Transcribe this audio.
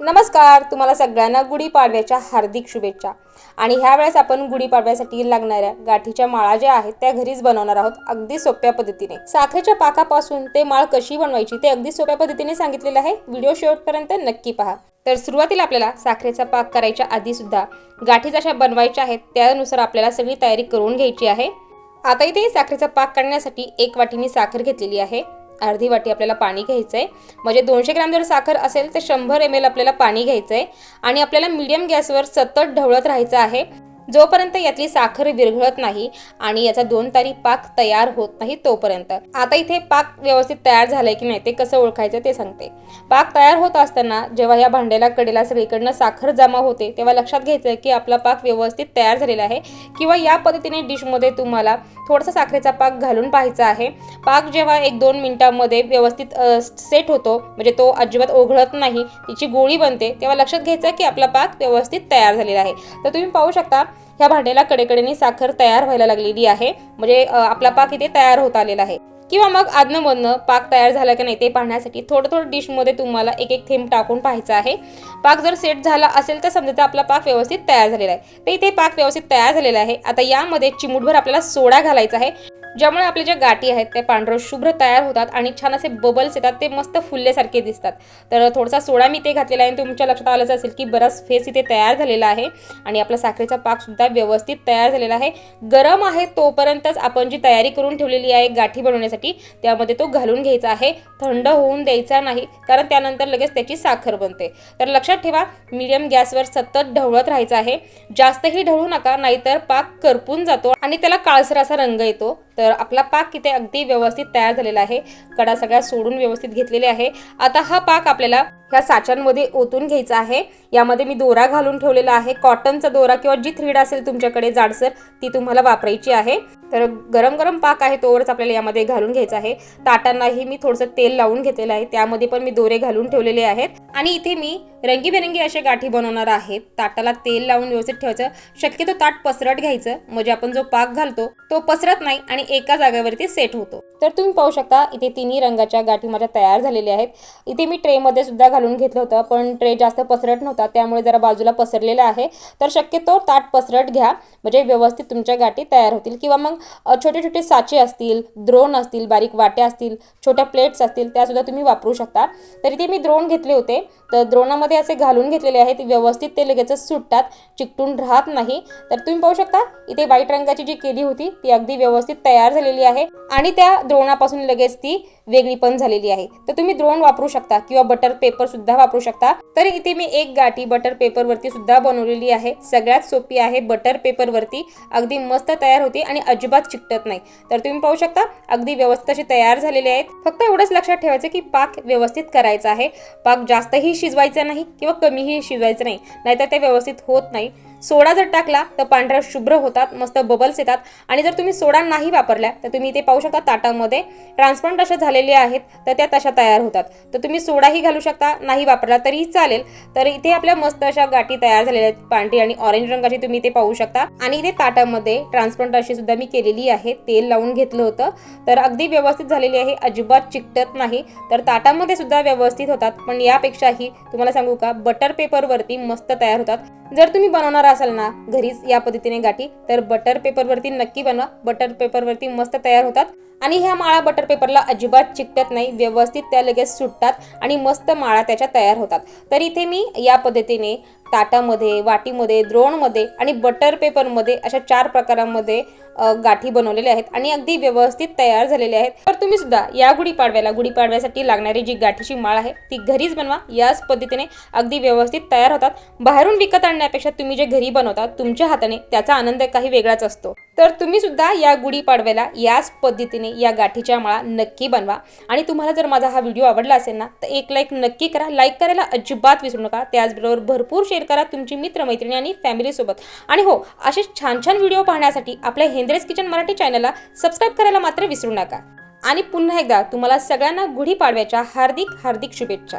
नमस्कार तुम्हाला सगळ्यांना गुढीपाडव्याच्या हार्दिक शुभेच्छा. आणि ह्या वेळेस आपण गुढीपाडव्यासाठी लागणाऱ्या गाठीच्या माळा ज्या आहेत त्या घरीच बनवणार आहोत अगदी सोप्या पद्धतीने. साखरेच्या पाकापासून ते माळ कशी बनवायची ते अगदी सोप्या पद्धतीने सांगितलेलं आहे. व्हिडिओ शेवटपर्यंत नक्की पहा. तर सुरुवातीला आपल्याला साखरेचा पाक करायच्या आधी सुद्धा गाठी जशा बनवायच्या आहेत त्यानुसार आपल्याला सगळी तयारी करून घ्यायची आहे. आता इथे साखरेचा पाक करण्यासाठी एक वाटी मी साखर घेतलेली आहे. अर्धी वाटी आपल्याला पाणी घ्यायचं आहे म्हणजे दोनशे ग्रॅम जर साखर असेल तर शंभर एम एल आपल्याला पाणी घ्यायचं आहे आणि आपल्याला मीडियम गॅसवर सतत ढवळत राहायचं आहे. जोपर्यंत यातली साखर विरघळत नाही आणि याचा दोन तारी पाक तयार होत नाही तोपर्यंत. आता इथे पाक व्यवस्थित तयार झालाय की नाही ते कसं ओळखायचं ते सांगते. पाक तयार होत असताना जेव्हा या भांड्याला कडेला सगळीकडनं साखर जमा होते तेव्हा लक्षात घ्यायचं की आपला पाक व्यवस्थित तयार झालेला आहे किंवा या पद्धतीने डिशमध्ये तुम्हाला थोडासा साखरेचा पाक घालून पाहायचा आहे. पाक जेव्हा एक दोन मिनिटांमध्ये व्यवस्थित सेट होतो म्हणजे तो अजिबात ओघळत नाही तिची गोळी बनते तेव्हा लक्षात घ्यायचं की आपला पाक व्यवस्थित तयार झालेला आहे. तर तुम्ही पाहू शकता ह्या भांड्याला कडेकडेने साखर तयार व्हायला लागलेली आहे. म्हणजे आपला पाक इथे तयार होत आलेला आहे. किंवा मग आदनमधनं पाक तयार झाला की नाही ते पाहण्यासाठी थोडं थोडं डिशमध्ये तुम्हाला एक एक थेंब टाकून पाहायचं आहे. पाक जर सेट झाला असेल तर समजायचं आपला पाक व्यवस्थित तयार झालेला आहे. तर इथे पाक व्यवस्थित तयार झालेला आहे. आता यामध्ये चिमूटभर आपल्याला सोडा घालायचा आहे. ज्यामुळे आपल्या ज्या गाठी आहेत त्या पांढरं शुभ्र तयार होतात आणि छान असे बबल्स येतात ते मस्त फुलल्यासारखे दिसतात. तर थोडासा सोडा मी ते घातलेला आहे आणि तुमच्या लक्षात आलंच असेल की बराच फेस इथे तयार झालेला आहे आणि आपला साखरेचा पाकसुद्धा व्यवस्थित तयार झालेला आहे. गरम आहे तोपर्यंतच आपण जी तयारी करून ठेवलेली आहे गाठी बनवण्यासाठी त्यामध्ये तो घालून घ्यायचा आहे. थंड होऊन द्यायचा नाही कारण त्यानंतर लगेच त्याची साखर बनते. तर लक्षात ठेवा मीडियम गॅसवर सतत ढवळत राहायचं आहे. जास्तही ढवळू नका नाहीतर पाक करपून जातो आणि त्याला काळसर असा रंग येतो. तर आपला पाक इथे अगदी व्यवस्थित तयार झालेला आहे. कडा सगळ्या सोडून व्यवस्थित घेतलेले आहे. आता हा पाक आपल्याला ह्या साच्यांमध्ये ओतून घ्यायचा आहे. यामध्ये मी दोरा घालून ठेवलेला आहे. कॉटनचा दोरा किंवा जी थ्रीड असेल तुमच्याकडे जाडसर ती तुम्हाला वापरायची आहे. तर गरम गरम पाक आहे तोवरच आपल्याला यामध्ये घालून घ्यायचा आहे. ताटांनाही मी थोडंसं तेल लावून घेतलेलं आहे. त्यामध्ये पण मी दोरे घालून ठेवलेले आहेत. आणि इथे मी रंगीबेरंगी अशा गाठी बनवणार आहेत. ताटाला तेल लावून व्यवस्थित ठेवायचं. शक्यतो ताट पसरट घ्यायचं. म्हणजे आपण जो पाक घालतो तो पसरत नाही आणि एका जागेवरती सेट होतो. तर तुम्ही पाहू शकता इथे तिन्ही रंगाच्या गाठी माझ्या तयार झालेल्या आहेत. इथे मी ट्रेमध्ये सुद्धा घालून घेतलं होतं पण ट्रे जास्त पसरट नव्हता. त्यामुळे जरा बाजूला पसरलेला आहे. तर शक्यतो ताट पसरट घ्या. म्हणजे व्यवस्थित तुमच्या गाठी तयार होतील. किंवा मग छोटे छोटे साचे असतील द्रोण असतील बारीक वाट्या असतील छोट्या प्लेट्स असतील त्यासुद्धा तुम्ही वापरू शकता. तर इथे मी द्रोण घेतले होते. तर द्रोणामध्ये असे घालून घेतलेले आहेत व्यवस्थित ते लगेचच सुटतात चिकटून राहत नाही. तर तुम्ही पाहू शकता इथे व्हाईट रंगाची जी केली होती ती अगदी व्यवस्थित तयार झालेली आहे. आणि त्या द्रोणापासून लगेच ती वेगळी पण झालेली आहे. तर तुम्ही द्रोण वापरू शकता किंवा बटर पेपर सुद्धा वापरू शकता. तर इथे मी एक गाठी बटर पेपर वरती सुद्धा बनवलेली आहे. सगळ्यात सोपी आहे बटर पेपर वरती अगदी मस्त तयार होती आणि अजिबात चिकटत नाही. तर तुम्ही पाहू शकता अगदी व्यवस्थित अशी तयार झालेले आहेत. फक्त एवढंच लक्षात ठेवायचं की पाक व्यवस्थित करायचा आहे. पाक जास्तही शिजवायचा नाही. किंवा कमीही शिजवायचं नाही. नाहीतर ते व्यवस्थित होत नाही. सोडा जर टाकला तर पांढऱ्या शुभ्र होतात मस्त बबल्स येतात. आणि जर तुम्ही सोडा नाही वापरल्या तर तुम्ही ते पाहू शकता ताटामध्ये ट्रान्सपरंट अशा झालेल्या आहेत तर त्या तशा तयार होतात. तर तुम्ही सोडाही घालू शकता नाही वापरला तरीही चालेल. तर इथे आपल्या मस्त अशा गाठी तयार झालेल्या आहेत पांढरी आणि ऑरेंज रंगाची तुम्ही ते पाहू शकता. आणि इथे ताटामध्ये ट्रान्सपरंट अशी सुद्धा मी केलेली आहे तेल लावून घेतलं होतं. तर अगदी व्यवस्थित झालेली आहे अजिबात चिकटत नाही. तर ताटामध्ये सुद्धा व्यवस्थित होतात पण यापेक्षाही तुम्हाला सांगू का? बटर पेपरवरती मस्त तयार होतात. जर तुम्ही बनवणार असाल ना घरीच या पद्धतीने गाठी तर बटर पेपरवरती नक्की बनवा. बटर पेपरवरती मस्त तयार होतात. आणि ह्या माळा बटर पेपरला अजिबात चिकटत नाही व्यवस्थित त्या लगेच सुटतात आणि मस्त माळा त्याच्या तयार होतात. तर इथे मी या पद्धतीने ताटामध्ये वाटीमध्ये द्रोणमध्ये आणि बटर पेपरमध्ये अशा चार प्रकारांमध्ये गाठी बनवलेल्या आहेत आणि अगदी व्यवस्थित तयार झालेले आहेत. तर तुम्ही सुद्धा या गुढीपाडव्याला गुढीपाडव्यासाठी लागणारी जी गाठीची माळ आहे ती घरीच बनवा. याच पद्धतीने अगदी व्यवस्थित तयार होतात. बाहेरून विकत आणण्यापेक्षा तुम्ही जे घरी बनवता तुमच्या हाताने त्याचा आनंद काही वेगळाच असतो. तर तुम्ही सुद्धा या गुढीपाडव्याला याच पद्धतीने या गाठीच्या माळा नक्की बनवा. आणि तुम्हाला जर माझा हा व्हिडिओ आवडला असेल ना तर एक लाईक नक्की करा. लाईक करायला अजिबात विसरू नका. त्याचबरोबर भरपूर शेअर करा तुमची मित्रमैत्रिणी आणि फॅमिलीसोबत आणि हो असे छान छान व्हिडिओ पाहण्यासाठी आपल्या हेंद्रेस किचन मराठी चॅनलला सबस्क्राईब करायला मात्र विसरू नका. आणि पुन्हा एकदा तुम्हाला सगळ्यांना गुढीपाडव्याच्या हार्दिक हार्दिक शुभेच्छा.